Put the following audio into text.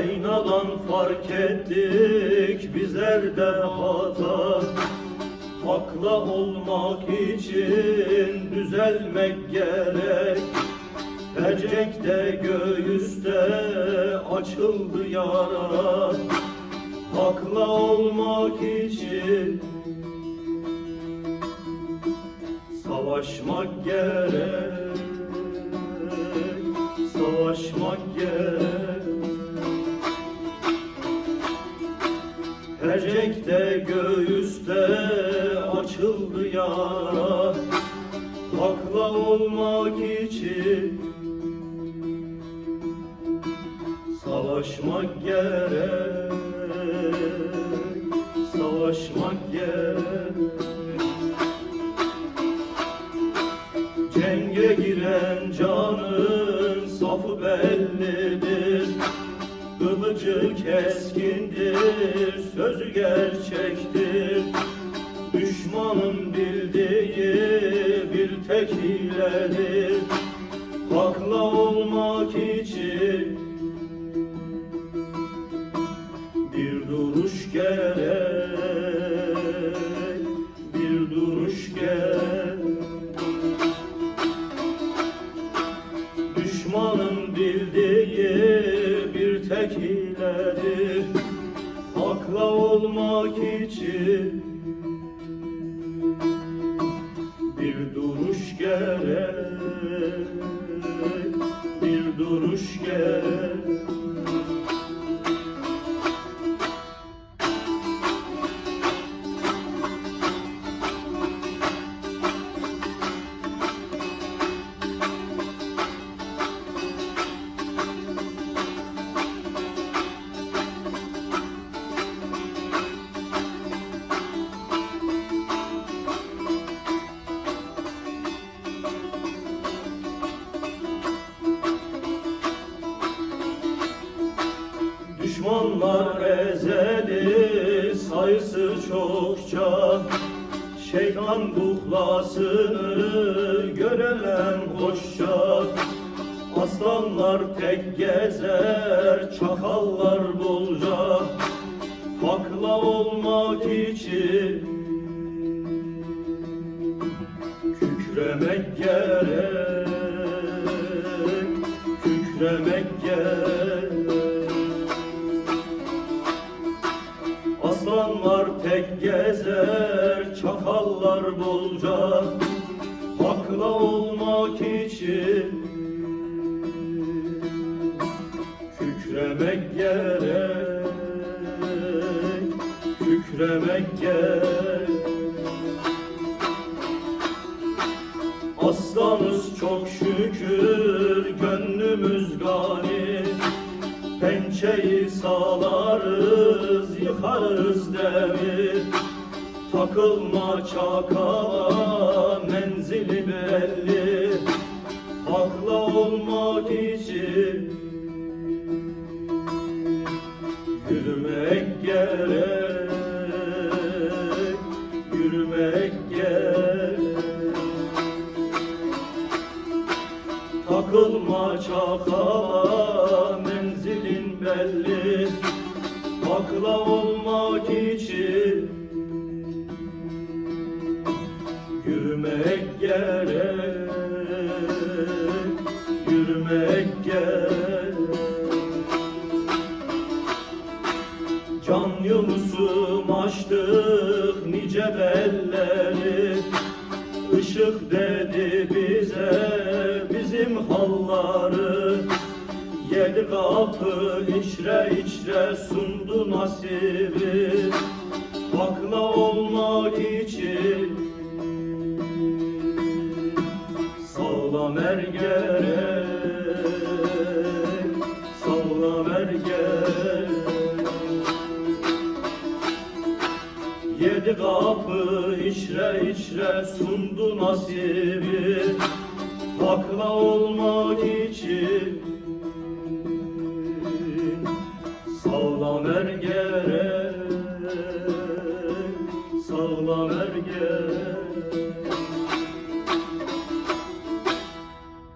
Aynadan fark ettik bizlerde hata. Hakla olmak için düzelmek gerek. Ecekte göğüste açıldı yara Hakla olmak için Savaşmak gerek. Savaşmak gerek Ecekte göğüste açıldı yara. Hakla olmak için Savaşmak gerek Savaşmak gerek Kılıcı keskindir, sözü gerçektir. Düşmanın bildiği bir tek hiledir. Hakla olmak için bir duruş gerek Hakla olmak için. Bir duruş gerek Bir duruş gerek Düşmanlar ezeli sayısı çokça. Şeytan kuklasını görelen hoşça. Aslanlar tek gezer, çakallar bolca. Hakla olmak için Kükremek gerek, kükremek gerek bolca Hakla olmak için. Kükremek gerek, kükremek gerek. Aslanız çok şükür gönlümüz gani. Pençeyi sağlarız yıkarız demir Takılma çakala menzili belli. Hakla olmak için Yürümek gerek Yürümek gerek. Takılma çakala menzilin belli. Hakla olmak için Yunus'um açtık nice belleri. Işık dedi bize bizim halları. Yedi kapı içre içre sundu nasibi. Hakla olmak için Sağlam er gerek Yedi kapı içre içre sundu nasibi. Hakla olmak için. Sağlam er gerek Sağlam er